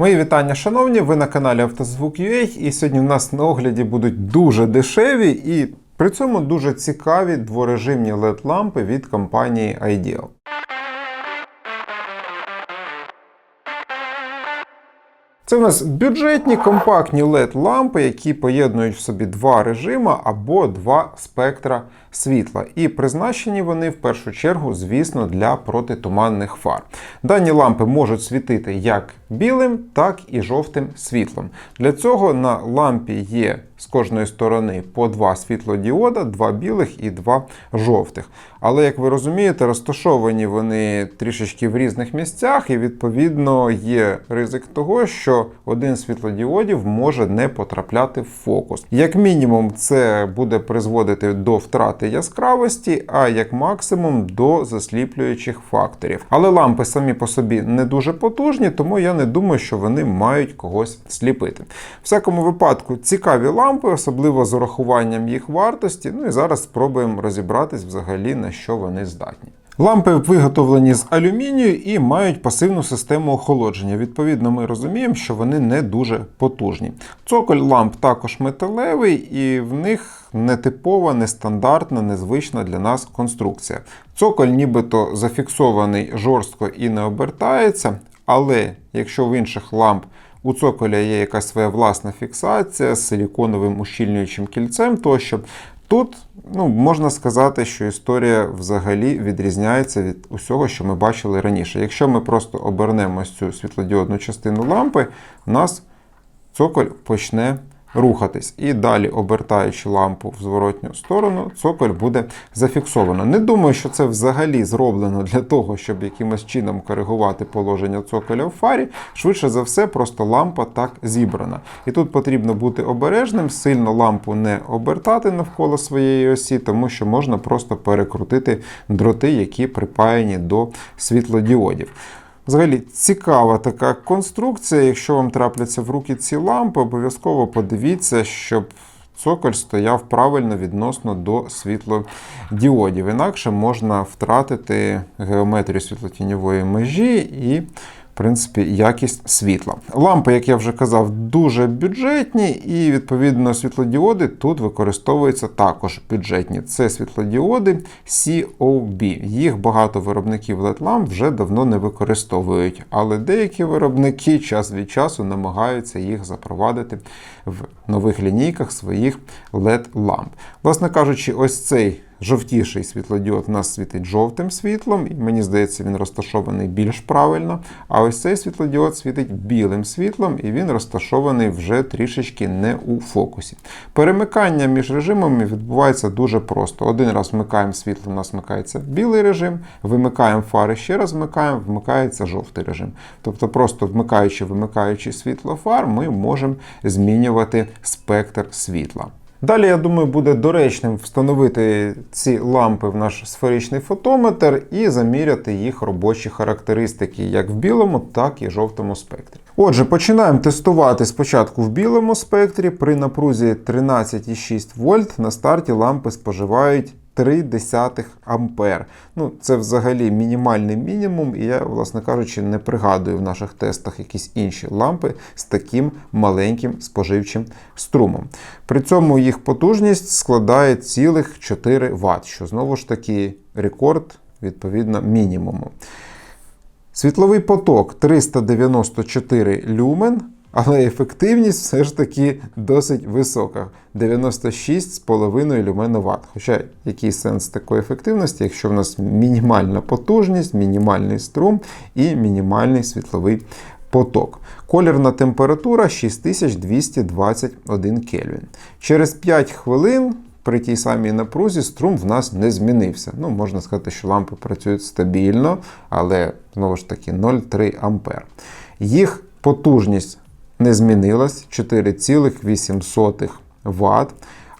Мої вітання, шановні! Ви на каналі Автозвук.ua і сьогодні в нас на огляді будуть дуже дешеві і при цьому дуже цікаві дворежимні LED-лампи від компанії Ideal. Це в нас бюджетні компактні LED-лампи, які поєднують в собі два режими або два спектра світла. І призначені вони в першу чергу, звісно, для протитуманних фар. Дані лампи можуть світити як білим, так і жовтим світлом. Для цього на лампі є з кожної сторони по два світлодіода, два білих і два жовтих. Але, як ви розумієте, розташовані вони трішечки в різних місцях, і відповідно є ризик того, що один світлодіодів може не потрапляти в фокус. Як мінімум, це буде призводити до втрати яскравості, а як максимум до засліплюючих факторів. Але лампи самі по собі не дуже потужні, тому я не думаю, що вони мають когось сліпити. В всякому випадку, цікаві лампи, особливо з урахуванням їх вартості. Ну і зараз спробуємо розібратись взагалі на що вони здатні. Лампи виготовлені з алюмінію і мають пасивну систему охолодження. Відповідно, ми розуміємо, що вони не дуже потужні. Цоколь ламп також металевий, і в них нетипова, нестандартна, незвична для нас конструкція. Цоколь нібито зафіксований жорстко і не обертається, але якщо в інших ламп у цоколя є якась своя власна фіксація з силіконовим ущільнюючим кільцем, тощо тут ну, можна сказати, що історія взагалі відрізняється від усього, що ми бачили раніше. Якщо ми просто обернемо цю світлодіодну частину лампи, у нас цоколь почне рухатись. І далі, обертаючи лампу в зворотню сторону, цоколь буде зафіксовано. Не думаю, що це взагалі зроблено для того, щоб якимось чином коригувати положення цоколя в фарі. Швидше за все, просто лампа так зібрана. І тут потрібно бути обережним, сильно лампу не обертати навколо своєї осі, тому що можна просто перекрутити дроти, які припаяні до світлодіодів. Взагалі цікава така конструкція. Якщо вам трапляться в руки ці лампи, обов'язково подивіться, щоб цоколь стояв правильно відносно до світлодіодів. Інакше можна втратити геометрію світлотіньової межі і. Принципі, якість світла. Лампи, як я вже казав, дуже бюджетні, і відповідно світлодіоди тут використовуються також бюджетні. Це світлодіоди COB. Їх багато виробників LED-ламп вже давно не використовують, але деякі виробники час від часу намагаються їх запровадити в нових лінійках своїх LED-ламп. Власне кажучи, ось цей. Жовтіший світлодіод у нас світить жовтим світлом, і мені здається, він розташований більш правильно. А ось цей світлодіод світить білим світлом, і він розташований вже трішечки не у фокусі. Перемикання між режимами відбувається дуже просто. Один раз вмикаємо світло, у нас вмикається білий режим, вимикаємо фари, ще раз вмикаємо, вмикається жовтий режим. Тобто, просто вмикаючи, вимикаючи світло фар, ми можемо змінювати спектр світла. Далі, я думаю, буде доречним встановити ці лампи в наш сферичний фотометр і заміряти їх робочі характеристики як в білому, так і жовтому спектрі. Отже, починаємо тестувати спочатку в білому спектрі. При напрузі 13,6 вольт на старті лампи споживають 0,3 ампер. Ну, це взагалі мінімальний мінімум, і я, власне кажучи, не пригадую в наших тестах якісь інші лампи з таким маленьким споживчим струмом. При цьому їх потужність складає цілих 4 Вт, що знову ж таки рекорд відповідно мінімуму. Світловий поток 394 люмен. Але ефективність все ж таки досить висока 96,5 люменоват. Хоча який сенс такої ефективності, якщо в нас мінімальна потужність, мінімальний струм і мінімальний світловий поток. Колірна температура 6221 Кельвін. Через 5 хвилин. При тій самій напрузі струм в нас не змінився. Ну, можна сказати, що лампи працюють стабільно, але знову ж таки 0,3 А. Їх потужність не змінилась 4,8 Вт,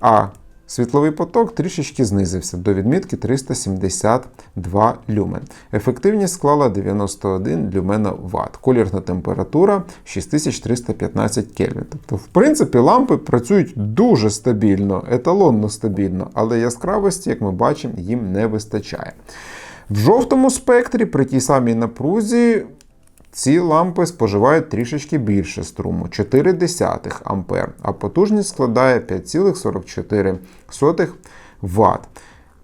а світловий поток трішечки знизився до відмітки 372 люмен. Ефективність склала 91 люмена Вт. Колірна температура 6315 Кельвін. Тобто, в принципі, лампи працюють дуже стабільно, еталонно стабільно, але яскравості, як ми бачимо, їм не вистачає. В жовтому спектрі при тій самій напрузі Ці лампи споживають трішечки більше струму 0,4 А, а потужність складає 5,44 Вт.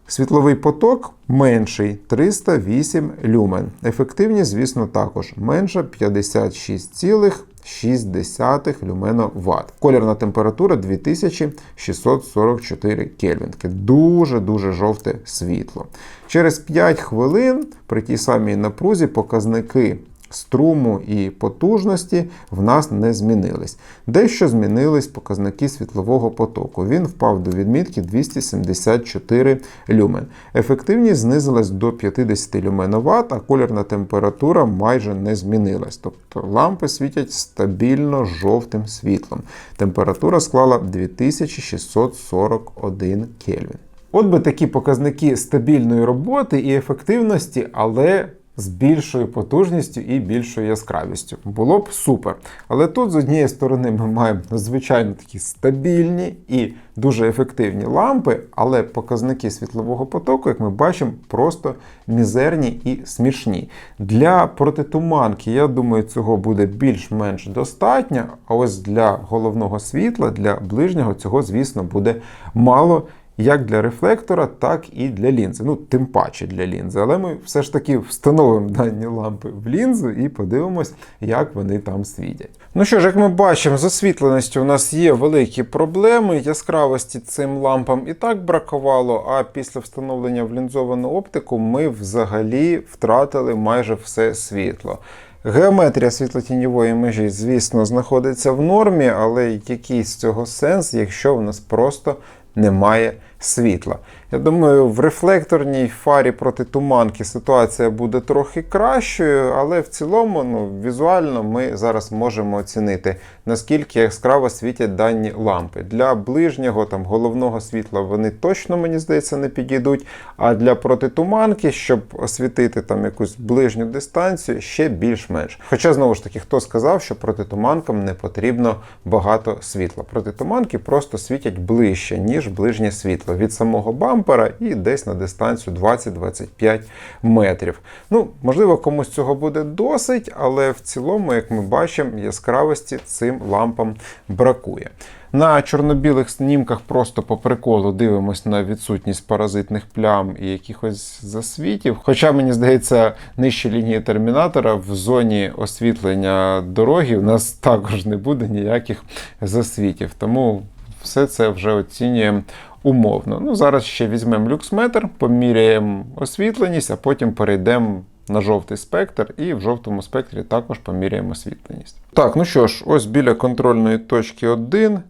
Світловий поток менший 308 люмен. Ефективність, звісно, також менша 56,6 люменоватт. Колірна температура 2644 Кельвін. Таке Дуже-дуже жовте світло. Через 5 хвилин при тій самій напрузі показники струму і потужності в нас не змінились. Дещо змінились показники світлового потоку. Він впав до відмітки 274 люмен. Ефективність знизилась до 50 люменоват, а колірна температура майже не змінилась. Тобто лампи світять стабільно жовтим світлом. Температура склала 2641 Кельвін. От би такі показники стабільної роботи і ефективності, але з більшою потужністю і більшою яскравістю. Було б супер. Але тут, з однієї сторони, ми маємо звичайно такі стабільні і дуже ефективні лампи, але показники світлового потоку, як ми бачимо, просто мізерні і смішні. Для протитуманки, я думаю, цього буде більш-менш достатньо. А ось для головного світла, для ближнього, цього, звісно, буде мало як для рефлектора, так і для лінзи. Ну, тим паче для лінзи. Але ми все ж таки встановимо дані лампи в лінзу і подивимось, як вони там світять. Ну що ж, як ми бачимо, з освітленістю у нас є великі проблеми. Яскравості цим лампам і так бракувало, а після встановлення в лінзовану оптику ми взагалі втратили майже все світло. Геометрія світлотіньової межі, звісно, знаходиться в нормі, але який з цього сенс, якщо в нас просто немає світла. Я думаю, в рефлекторній фарі проти туманки ситуація буде трохи кращою, але в цілому, ну, візуально ми зараз можемо оцінити, наскільки яскраво світять дані лампи. Для ближнього там головного світла вони точно, мені здається, не підійдуть. А для протитуманки, щоб освітити там якусь ближню дистанцію, ще більш-менш. Хоча, знову ж таки, хто сказав, що протитуманкам не потрібно багато світла. Протитуманки просто світять ближче, ніж ближнє світло від самого бампера і десь на дистанцію 20-25 метрів. Ну, можливо, комусь цього буде досить, але в цілому, як ми бачимо, яскравості цим лампам бракує. На чорно-білих снімках просто по приколу дивимось на відсутність паразитних плям і якихось засвітів. Хоча, мені здається, нижче лінії термінатора в зоні освітлення дороги у нас також не буде ніяких засвітів. Тому все це вже оцінюємо умовно. Ну, Зараз ще візьмемо люксметр, поміряємо освітленість, а потім перейдемо на жовтий спектр, і в жовтому спектрі також поміряємо освітленість. Так, ну що ж, ось біля контрольної точки 1.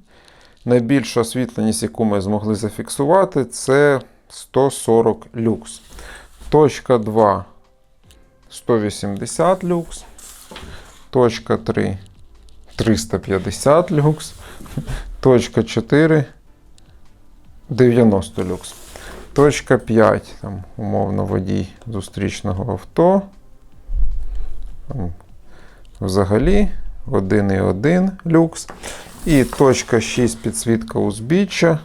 Найбільша освітленість, яку ми змогли зафіксувати, це 140 люкс. Точка 2 180 люкс. Точка 3 350 люкс. Точка 4 90 люкс. Точка 5, там, умовно, водій зустрічного авто. Там, Взагалі 1,1 люкс. І точка 6 підсвітка узбіччя.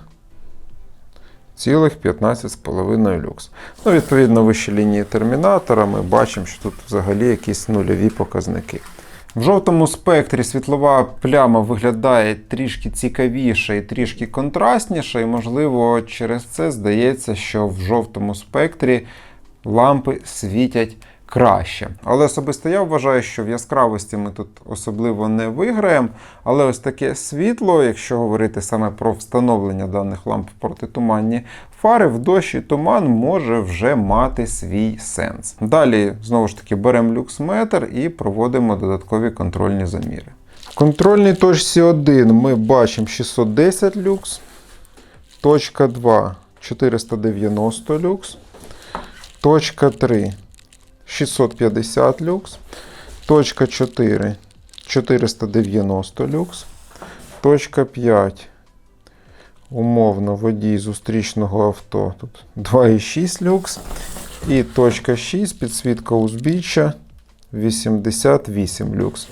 Цілих 15,5 люкс. Ну, Відповідно, вищі лінії термінатора ми бачимо, що тут взагалі якісь нульові показники. В жовтому спектрі світлова пляма виглядає трішки цікавіше і трішки контрастніше, і, можливо, через це здається, що в жовтому спектрі лампи світять краще. Але особисто я вважаю, що в яскравості ми тут особливо не виграємо. Але ось таке світло, якщо говорити саме про встановлення даних ламп в протитуманні фари, в дощ і туман може вже мати свій сенс. Далі, знову ж таки, беремо люксметр і проводимо додаткові контрольні заміри. В контрольній точці 1 ми бачимо 610 люкс, точка 2 490 люкс, точка 3 650 люкс, точка 4 490 люкс, точка 5. Умовно водій зустрічного авто. Тут 2,6 люкс. І точка 6 підсвітка узбіччя 88 люкс.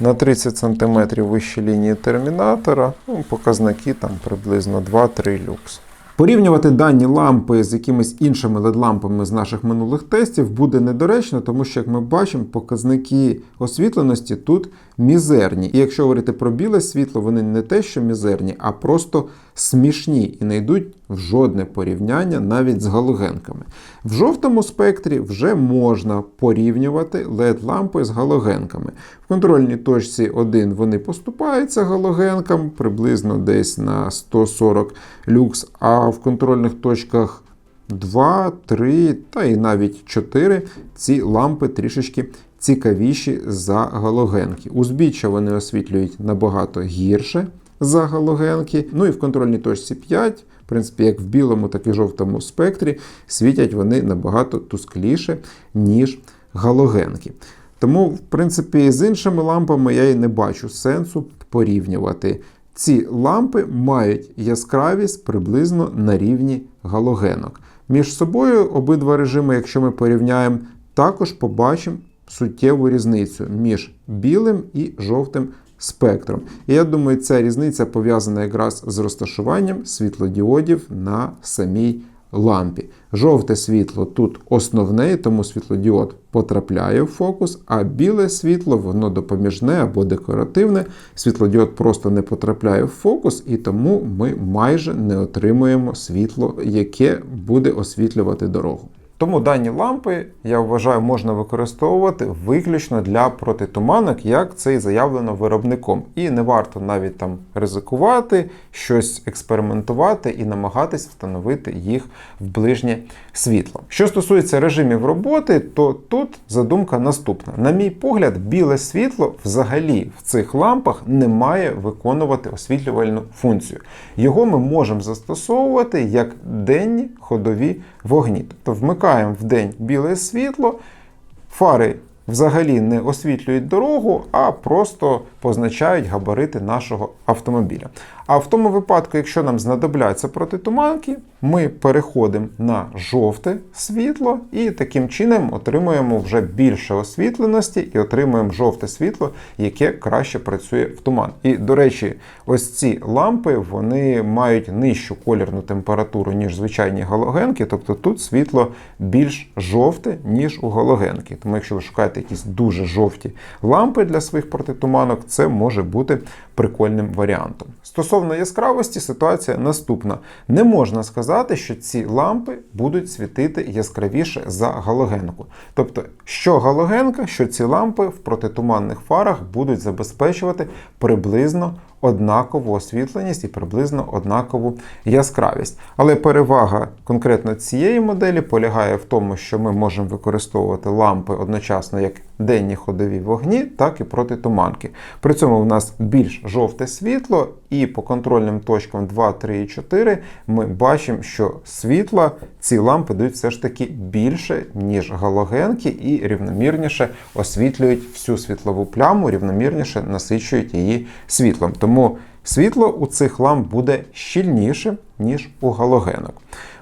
На 30 см вище лінії термінатора. Ну, Показники там приблизно 2-3 люкс. Порівнювати дані лампи з якимись іншими LED-лампами з наших минулих тестів буде недоречно, тому що, як ми бачимо, показники освітленості тут мізерні. І якщо говорити про біле світло, вони не те, що мізерні, а просто смішні і не йдуть в жодне порівняння навіть з галогенками. В жовтому спектрі вже можна порівнювати LED-лампи з галогенками. В контрольній точці 1 вони поступаються галогенкам приблизно десь на 140 люкс, а в контрольних точках 2, 3 та і навіть 4 ці лампи трішечки цікавіші за галогенки. Узбіччя вони освітлюють набагато гірше за галогенки. Ну і в контрольній точці 5, в принципі, як в білому, так і жовтому спектрі, світять вони набагато тускліше, ніж галогенки. Тому, в принципі, з іншими лампами я і не бачу сенсу порівнювати. Ці лампи мають яскравість приблизно на рівні галогенок. Між собою обидва режими, якщо ми порівняємо, також побачимо суттєву різницю між білим і жовтим спектром. І я думаю, ця різниця пов'язана якраз з розташуванням світлодіодів на самій лампі. Жовте світло тут основне, тому світлодіод потрапляє в фокус, а біле світло, воно допоміжне або декоративне. Світлодіод просто не потрапляє в фокус, і тому ми майже не отримуємо світло, яке буде освітлювати дорогу. Тому дані лампи, я вважаю, можна використовувати виключно для протитуманок, як це і заявлено виробником. І не варто навіть там ризикувати, щось експериментувати і намагатись встановити їх в ближнє світло. Що стосується режимів роботи, то тут задумка наступна: на мій погляд, біле світло взагалі в цих лампах не має виконувати освітлювальну функцію. Його ми можемо застосовувати як денні ходові вогні. Тобто вмикаємо в день біле світло, фари взагалі не освітлюють дорогу, а просто позначають габарити нашого автомобіля. А в тому випадку, якщо нам знадобляться протитуманки, ми переходимо на жовте світло і таким чином отримуємо вже більше освітленості і отримуємо жовте світло, яке краще працює в туман. І, до речі, ось ці лампи вони мають нижчу колірну температуру, ніж звичайні галогенки, тобто тут світло більш жовте, ніж у галогенки. Тому, якщо ви шукаєте якісь дуже жовті лампи для своїх протитуманок, це може бути прикольним варіантом. Стосовно яскравості, ситуація наступна: не можна сказати, що ці лампи будуть світити яскравіше за галогенку. Тобто, що галогенка, що ці лампи в протитуманних фарах будуть забезпечувати приблизно однакову освітленість і приблизно однакову яскравість. Але перевага конкретно цієї моделі полягає в тому, що ми можемо використовувати лампи одночасно як денні ходові вогні, так і протитуманки. При цьому в нас більш жовте світло, і по контрольним точкам 2, 3 і 4 ми бачимо, що світла ці лампи дають все ж таки більше, ніж галогенки, і рівномірніше освітлюють всю світлову пляму, рівномірніше насичують її світлом. Тому світло у цих ламп буде щільніше, ніж у галогенок.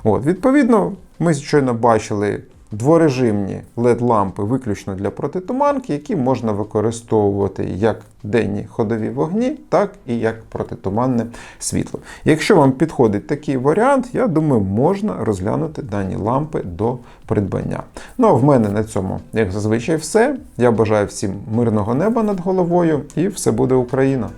От, Відповідно, ми щойно бачили дворежимні LED-лампи виключно для протитуманки, які можна використовувати як денні ходові вогні, так і як протитуманне світло. Якщо вам підходить такий варіант, я думаю, можна розглянути дані лампи до придбання. Ну а в мене на цьому, як зазвичай, все. Я бажаю всім мирного неба над головою і все буде Україна!